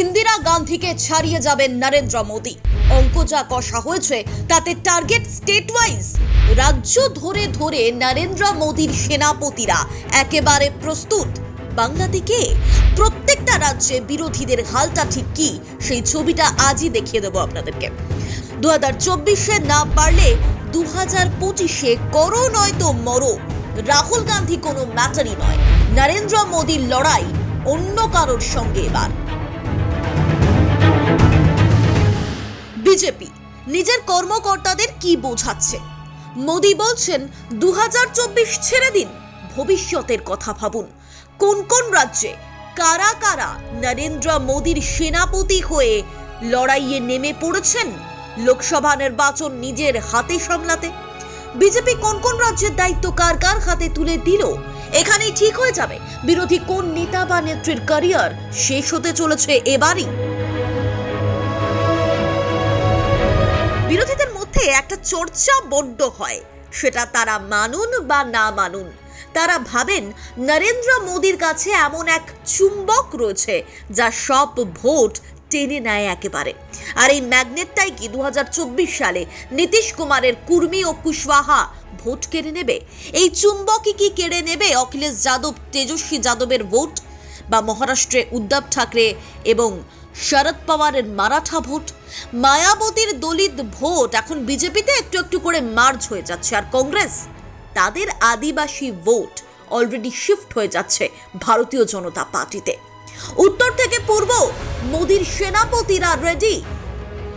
ইন্দিরা গান্ধীকে ছাড়িয়ে যাবেন নরেন্দ্র মোদী। অঙ্ক যা কষা হয়েছে, তাতে টার্গেট স্টেট ওয়াইজ রাজ্য ধরে ধরে নরেন্দ্র মোদীর সেনাপতিরা একেবারে প্রস্তুত। বাংলা থেকে প্রত্যেকটা রাজ্যে বিরোধীদের হালটা ঠিক কি, সেই ছবিটা আজই দেখিয়ে দেবো আপনাদেরকে। দু হাজার চব্বিশে না পারলে দু হাজার পঁচিশে করো নয়তো মরো, রাহুল গান্ধী কোনো ম্যাটারই নয়। নরেন্দ্র মোদীর লড়াই অন্য কারোর সঙ্গে এবার। বিজেপি, নিজের কর্মকর্তাদের কি বোঝাচ্ছে? মোদী বলছেন দু ছেড়ে দিন, ভবিষ্যতের কথা ভাবুন। কোন কোন রাজ্যে কারা কারা নরেন্দ্র মোদীর সেনাপতি হয়ে লড়াইয়ে নেমে পড়েছেন? লোকসভা নির্বাচন নিজের হাতে সামলাতে। বিজেপি কোন কোন রাজ্যের দায়িত্ব কার কার হাতে তুলে দিল? এখানেই ঠিক হয়ে যাবে। বিরোধী কোন নেতা বা নেত্রীর ক্যারিয়ার শেষ হতে চলেছে এবারই? বিরোধীদের মধ্যে একটা চর্চা বড্ড হয়। সেটা তারা মানুন বা না মানুন। তারা ভাবেন নরেন্দ্র মোদীর কাছে এমন এক চুম্বক রয়েছে, যা সব ভোট টেনে নেয় একেবারে। আর এই ম্যাগনেটটাই কি দু হাজার চব্বিশ সালে নীতিশ কুমারের কুর্মি ও কুশওয়াহা ভোট কেড়ে নেবে? এই চুম্বকই কি কেড়ে নেবে অখিলেশ যাদব, তেজস্বী যাদবের ভোট? বা মহারাষ্ট্রে উদ্ধব ঠাকরে এবং শরদ পাওয়ারের মারাঠা ভোট? মায়াবতীর দলিত ভোট এখন বিজেপিতে একটু একটু করে মার্জ হয়ে যাচ্ছে আর কংগ্রেস? তাদের আদিবাসী ভোট অলরেডি শিফট হয়ে যাচ্ছে ভারতীয় জনতা পার্টিতে। উত্তর থেকে পূর্ব, মোদীর সেনাপতিরা রেডি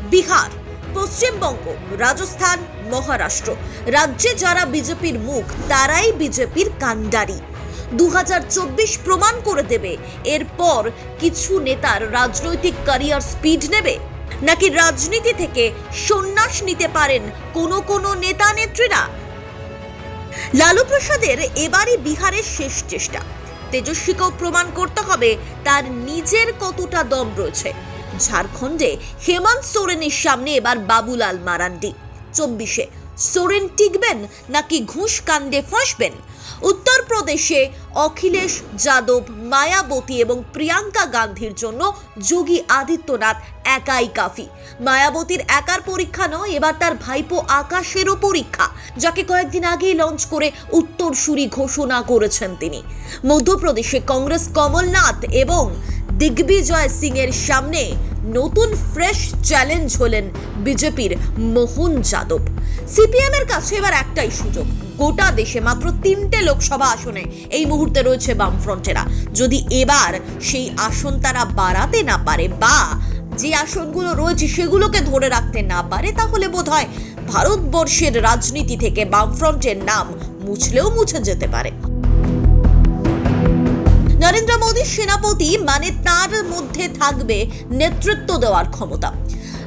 বিহার, পশ্চিমবঙ্গ, রাজস্থান, মহারাষ্ট্র। রাজ্যে যারা বিজেপির মুখ, তারাই বিজেপির কাণ্ডারি। দু প্রমাণ করে দেবে, এরপর কিছু নেতার রাজনৈতিক ক্যারিয়ার স্পিড নেবে? নাকি রাজনীতি থেকে সন্ন্যাস নিতে পারেন কোনো কোনো নেতা নেত্রীরা? লালু প্রসাদের এবারই বিহারের শেষ চেষ্টা। তেজস্বীকেও প্রমাণ করতে হবে, তার নিজের কতটা দম রয়েছে। ঝাড়খণ্ডে হেমন্ত সোরেনের সামনে এবার বাবুলাল মারান্ডি। চব্বিশে, সোরেন টিকবেন নাকি ঘুষ কাণ্ডে ফাঁসবেন? উত্তরপ্রদেশে অখিলেশ যাদব, মায়াবতী এবং প্রিয়াঙ্কা গান্ধীর জন্য যোগী আদিত্যনাথ একাই কাফি। মায়াবতীর একার পরীক্ষা নয়, এবার তার ভাইপো আকাশেরও পরীক্ষা, যাকে কয়েকদিন আগেই লঞ্চ করে উত্তরসূরি ঘোষণা করেছেন তিনি। মধ্যপ্রদেশে কংগ্রেস কমলনাথ এবং দিগ্বিজয় সিং এর সামনে নতুন ফ্রেশ চ্যালেঞ্জ হলেন বিজেপির মোহন যাদব। সিপিএম এর কাছে এবার একটাই সুযোগ, গোটা দেশে মাত্র তিনটে লোকসভা আসনে এই মুহূর্তে রয়েছে বামফ্রন্টেরা। যদি এবার সেই আসন তারা বাড়াতে না পারে বা যে আসনগুলো রয়েছে সেগুলোকে ধরে রাখতে না পারে, তাহলে বোধ হয় ভারতবর্ষের রাজনীতি থেকে বামফ্রন্টের নাম মুছলেও মুছে যেতে পারে। নরেন্দ্র মোদী সেনাপতি মানে তার মধ্যে থাকবে নেতৃত্ব দেওয়ার ক্ষমতা।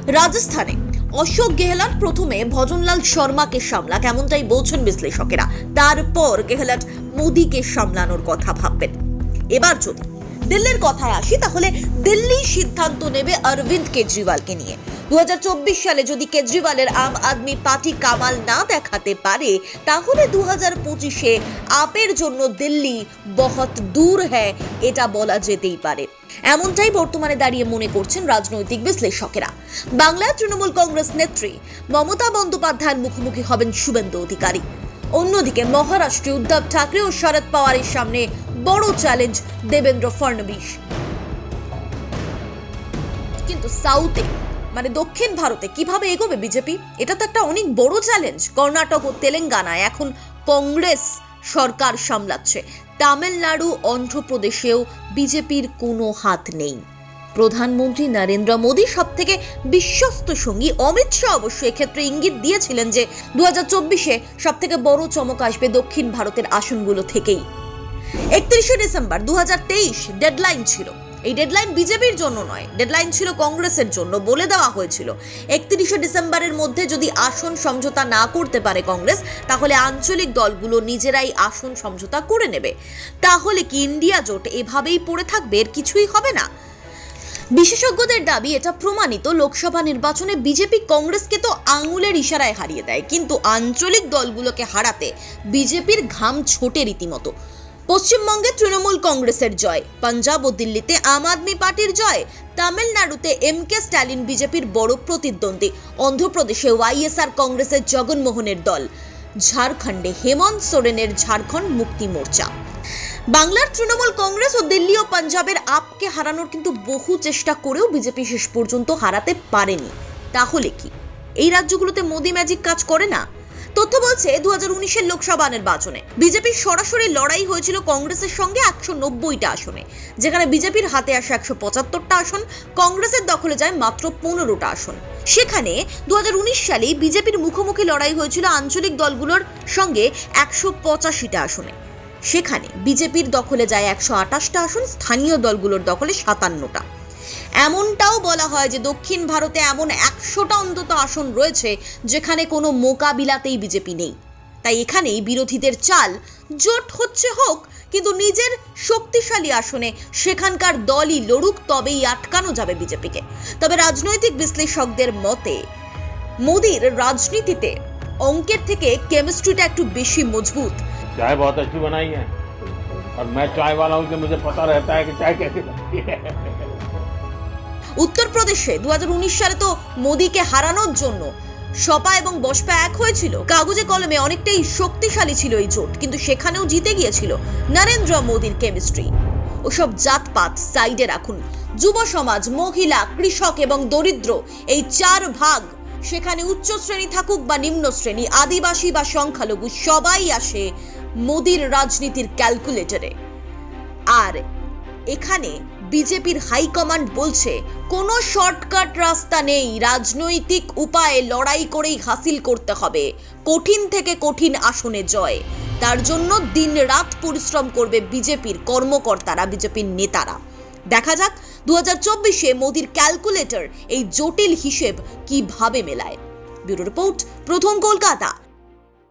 রাজস্থানে অশোক গেহলট প্রথমে ভজনলাল শর্মাকে সামলা, কেমনটাই বলছেন বিশ্লেষকেরা। তারপর গেহলট মোদীকে সামলানোর কথা ভাববেন। এবার যদি দিল্লির কথায় আসি, তাহলে দিল্লি সিদ্ধান্ত নেবে অরবিন্দ কেজরিওয়ালকে নিয়ে। দু সালে যদি কেজরিওয়ালের আম আদমি পার্টি কামাল না দেখাতে পারে, তাহলে দু হাজার পঁচিশে আপের জন্য দিল্লি বহুত দূর হ্যায় এটা বলা যেতেই পারে। এমনটাই বর্তমানে দাঁড়িয়ে মনে করছেন রাজনৈতিক বিশ্লেষকেরা। বাংলায় তৃণমূল কংগ্রেস নেত্রী মমতা বন্দ্যোপাধ্যায়ের মুখোমুখি হবেন শুভেন্দু অধিকারী। অন্যদিকে মহারাষ্ট্রে উদ্ধব ঠাকরে ও শরদ পাওয়ারের সামনে বড় চ্যালেঞ্জ দেবেন্দ্র ফডনবিস কিন্তু সাউথে মানে দক্ষিণ ভারতে কীভাবে এগোবে বিজেপি? এটা তো একটা অনেক বড় চ্যালেঞ্জ কর্ণাটক ও তেলেঙ্গানায় এখন কংগ্রেস সরকার সামলাচ্ছে। তামিলনাড়ু, অন্ধ্রপ্রদেশেও বিজেপির কোনো হাত নেই। প্রধানমন্ত্রী নরেন্দ্র মোদী সব থেকে বিশ্বস্ত সঙ্গী। অমিত শাহ অবশ্য এক্ষেত্রে ইঙ্গিত দিয়েছিলেন যে দু হাজার চব্বিশে সব থেকে বড় চমক আসবে দক্ষিণ ভারতের আসনগুলো থেকেই। একত্রিশে ডিসেম্বর দুহাজার তেইশ ডেডলাইন ছিল। এই ডেডলাইন বিজেপির জন্য নয় ডেডলাইন ছিল কংগ্রেসের জন্য বলে দেওয়া হয়েছিল। একত্রিশে ডিসেম্বরের মধ্যে যদি আসন সমঝোতা না করতে পারে কংগ্রেস, তাহলে আঞ্চলিক দলগুলো নিজেরাই আসন সমঝোতা করে নেবে। তাহলে কি ইন্ডিয়া জোট এভাবেই পড়ে থাকবে? এর কিছুই হবে না। বিশেষজ্ঞদের দাবি, এটা প্রমাণিত, লোকসভা নির্বাচনে বিজেপি কংগ্রেসকে তো আঙুলের ইশারায় হারিয়ে দেয়। কিন্তু আঞ্চলিক দলগুলোকে হারাতে বিজেপির ঘাম ছোটে রীতিমতো। পশ্চিমবঙ্গে তৃণমূল কংগ্রেসের জয়, পাঞ্জাব ও দিল্লিতে আম আদমি পার্টির জয়, তামিলনাড়ুতে এম কে স্ট্যালিন বিজেপির বড় প্রতিদ্বন্দ্বী, অন্ধ্রপ্রদেশে ওয়াইএসআর কংগ্রেসের জগনমোহনের দল। ঝাড়খণ্ডে হেমন্ত সোরেনের ঝাড়খণ্ড মুক্তি মোর্চা। বাংলার তৃণমূল কংগ্রেস ও দিল্লি ও পাঞ্জাবের আপকে হারানোর কিন্তু বহু চেষ্টা করেও বিজেপি শেষ পর্যন্ত হারাতে পারেনি। তাহলে কি? এই রাজ্যগুলোতে মোদি ম্যাজিক কাজ করে না? তথ্য বলছে দু হাজার উনিশের লোকসভা নির্বাচনে। বিজেপির সরাসরি লড়াই হয়েছিল কংগ্রেসের সঙ্গে একশো নব্বইটা আসনে, যেখানে বিজেপির হাতে আসে একশো পঁচাত্তরটা আসন, কংগ্রেসের দখলে যায় মাত্র পনেরোটা আসন। সেখানে দু হাজার উনিশ সালে বিজেপির মুখোমুখি লড়াই হয়েছিল আঞ্চলিক দলগুলোর সঙ্গে একশো পঁচাশিটা আসনে। সেখানে বিজেপির দখলে যায় একশো আটাশটা আসন, স্থানীয় দলগুলোর দখলে সাতান্নটা। এমনটাও বলা হয় যে দক্ষিণ ভারতে এমন একশোটা অন্তত আসন রয়েছে যেখানে কোনো মোকাবিলাতেই বিজেপি নেই তাই এখানেই বিরোধীদের চাল জোট হচ্ছে হোক কিন্তু নিজের শক্তিশালী আসনে সেখানকার দলই লড়ুক তবেই আটকানো যাবে বিজেপিকে তবে রাজনৈতিক বিশ্লেষকদের মতে মোদির রাজনীতিতে অঙ্কের থেকে কেমিস্ট্রিটা একটু বেশি মজবুত चाय बहुत अच्छी बनाई है और मैं चाय वाला हूँ कि मुझे पता रहता है कि चाय कैसे बनती है উত্তরপ্রদেশে দুহাজার উনিশ সালে তো মোদীকে হারানোর জন্য সপা এবং বসপা এক হয়েছিল। কাগজে কলমে অনেকটাই শক্তিশালী ছিল এই জোট, কিন্তু সেখানেও জিতে গিয়েছিল নরেন্দ্র মোদীর কেমিস্ট্রি। ওসব জাতপাত সাইডে রাখুন। যুব সমাজ, মহিলা, কৃষক এবং দরিদ্র, এই চার ভাগ, সেখানে উচ্চ শ্রেণি থাকুক বা নিম্ন শ্রেণি, আদিবাসী বা সংখ্যালঘু, সবাই আসে মোদীর রাজনীতির ক্যালকুলেটরে। আর এখানে বিজেপির হাইকমান্ড বলছে, কোনো শর্টকাট রাস্তা নেই, রাজনৈতিক উপায়ে লড়াই করেই হাসিল করতে হবে। কঠিন থেকে কঠিন আসনে জয়। তার জন্য দিন রাত পরিশ্রম করবে বিজেপির কর্মকর্তারা, বিজেপির নেতারা। দেখা যাক দু হাজার চব্বিশে মোদির ক্যালকুলেটর এই জটিল হিসেব কীভাবে মেলায়। ব্যুরো রিপোর্ট, প্রথম কলকাতা।